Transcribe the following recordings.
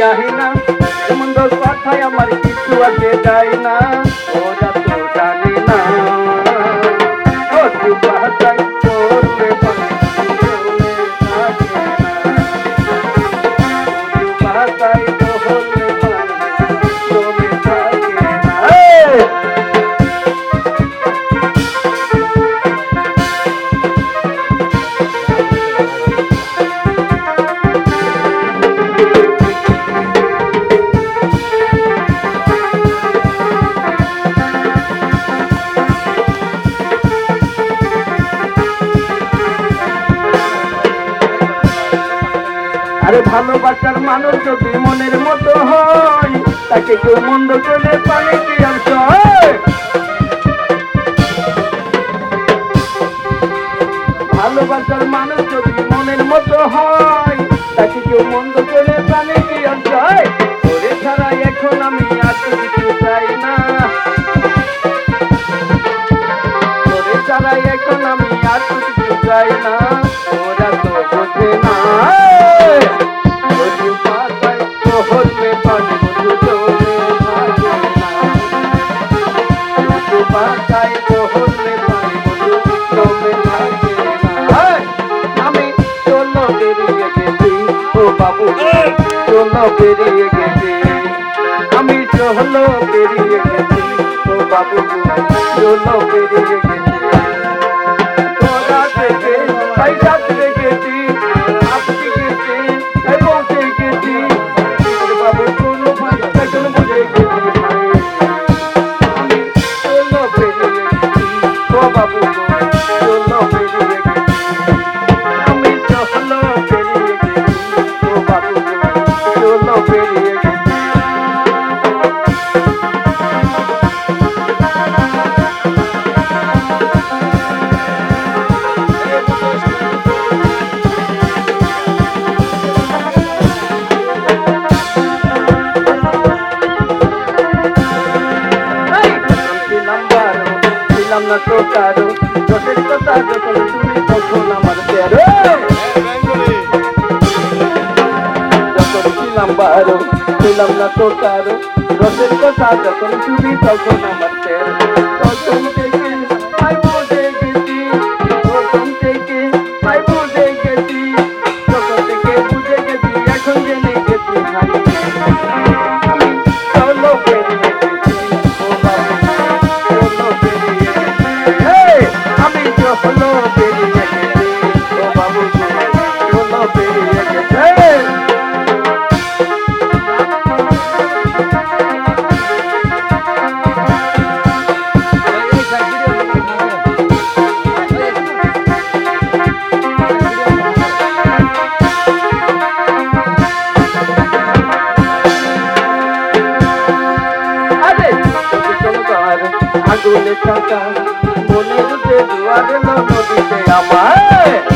যাই না, এমন দোষ কথায় আমার কিছু আসে যায় না। ওরা তো জানে না। ও চুপাতাই আরে ভালোবাসার মানুষ যদি মনের মতো হয়, তাকে কেউ মন্দ করে পারে কি আর? ভালোবাসার মানুষ যদি মনের মতো হয়, তাকে কেউ মন্দ করে প্রাণে কি আর সয়? তোরে ছাড়া এখন আমি আর কিছু চাই না তোরে ছাড়া এখন আমি আর কিছু চাই না ওরা তো বোঝে না। যদি পাতায় তো হলে পারে বন্ধু চলে থাকে না যদি পাতায় তো হলে পারে বন্ধু চলে থাকে না আমি চলো বেরিয়ে গেছি। আমি চলো বেরিয়ে গেছি। ও বাবু, চলো বেরিয়ে গেছি। তোরা থেকে পয়সা গেছি ছিলাম না তো কারও দশের কথা যখন তুমি তখন আমার তেরো যখন ছিলাম বারো ছিলাম না তো কারও কথা যখন তুমি তখন আমার তেরো তখন বেরিয়ে গেছি আগুনে থাকা মনে উঠে দুয়ারে নদীতে আমার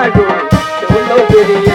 না গো। চলো বেরিয়ে